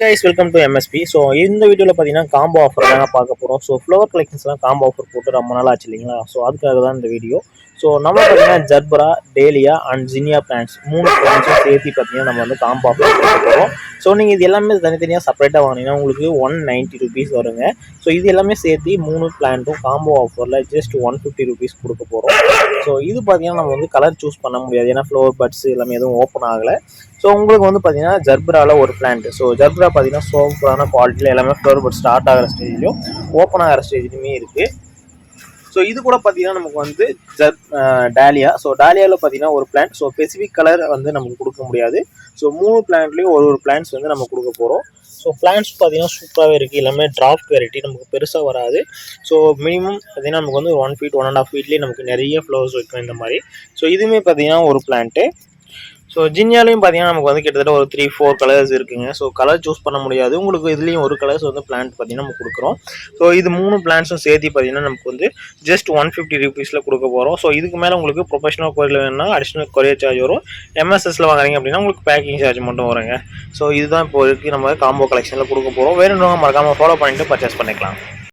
Guys welcome to MSP so இந்த வீடியோவில் பார்த்தீங்கன்னா காம்போ ஆஃபர் தான் பார்க்க போகிறோம் ஸோ ஃப்ளவர் கலெக்ஷன்ஸ்லாம் காம்போ ஆஃபர் போட்டு ரொம்ப நாள் ஆச்சு இல்லைங்களா? ஸோ அதுக்காக தான் இந்த வீடியோ ஸோ நம்ம பார்த்தீங்கன்னா gerbera dahlia and zinnia plants மூணு பிளான்ஸும் சேர்த்து பார்த்தீங்கன்னா நம்ம வந்து காம்போ போகிறோம் ஸோ நீங்கள் இது எல்லாமே தனித்தனியாக செப்பரேட்டாக வாங்கினீங்கன்னா உங்களுக்கு ஒன் நைன்ட்டி ருபீஸ் வருங்க. ஸோ இது எல்லாமே சேர்த்து மூணு பிளான்ட்டும் காம்போ ஆஃபரில் ஜஸ்ட் ஒன் ஃபிஃப்டி ருபீஸ் கொடுக்க போகிறோம் ஸோ இது பார்த்தீங்கன்னா நம்ம வந்து கலர் சூஸ் பண்ண முடியாது. ஏன்னா ஃப்ளவர் பட்ஸ் எல்லாமே எதுவும் ஓப்பன் ஆகலை. ஸோ உங்களுக்கு வந்து பார்த்தீங்கன்னா ஜர்பராவில் ஒரு பிளான்ட் ஸோ ஜர்பரா பார்த்தீங்கன்னா சூப்பரான குவாலிட்டியில் எல்லாமே ஃப்ளவர் பட் ஸ்டார்ட் ஆகிற ஸ்டேஜ்லையும் ஓப்பன் ஆகிற ஸ்டேஜ்லையுமே இருக்குது ஸோ இது கூட பார்த்தீங்கன்னா நமக்கு வந்து டாலியா ஸோ டாலியாவில் பார்த்தீங்கன்னா ஒரு பிளான்ட் ஸோ ஸ்பெசிஃபிக் கலர் வந்து நமக்கு கொடுக்க முடியாது. ஸோ மூணு பிளான்ட்லேயும் ஒரு ஒரு பிளான்ட்ஸ் வந்து நம்ம கொடுக்க போகிறோம் ஸோ பிளான்ட்ஸ் பார்த்தீங்கன்னா சூப்பராகவே இருக்குது எல்லாமே டிராஃப்ட் வெரைட்டி நமக்கு பெருசாக வராது. ஸோ மினிமம் பார்த்தீங்கன்னா நமக்கு வந்து ஒரு one feet one and half ஃபீட்லேயே நமக்கு நிறைய ஃப்ளவர்ஸ் வைக்கும் இந்த மாதிரி. ஸோ இதுவுமே பார்த்தீங்கன்னா ஒரு பிளான்ட்டு ஸோ ஜின்யாலையும் பார்த்தீங்கன்னா நமக்கு வந்து கிட்டத்தட்ட ஒரு த்ரீ ஃபோர் கலர்ஸ் இருக்குங்க. ஸோ கலர் சூஸ் பண்ண முடியாது. உங்களுக்கு இதுலேயும் ஒரு கலர்ஸ் வந்து பிளான்ட் பார்த்தீங்கன்னா நம்ம கொடுக்குறோம். ஸோ இது மூணு பிளான்ஸும் சேர்த்து பார்த்தீங்கன்னா நமக்கு வந்து ஜஸ்ட் ஒன் ஃபிஃப்டி ருபீஸில் கொடுக்க போகிறோம் ஸோ இதுக்கு மேலே உங்களுக்கு ப்ரொஃபஷனல் கொரியர் வேணும்னா அடிஷ்னல் கொரியர் சார்ஜ் வரும். எம்எஸ்எஸில் வாங்குறீங்க அப்படின்னா உங்களுக்கு பேக்கிங் சார்ஜ் மட்டும் வருங்க. ஸோ இதுதான் இப்போ இருக்குது நம்ம காம்போ கலெக்ஷனில் கொடுக்க போகிறோம் வேணும்னு மறக்காமல் ஃபாலோ பண்ணிட்டு பர்ச்சேஸ் பண்ணிக்கலாம்.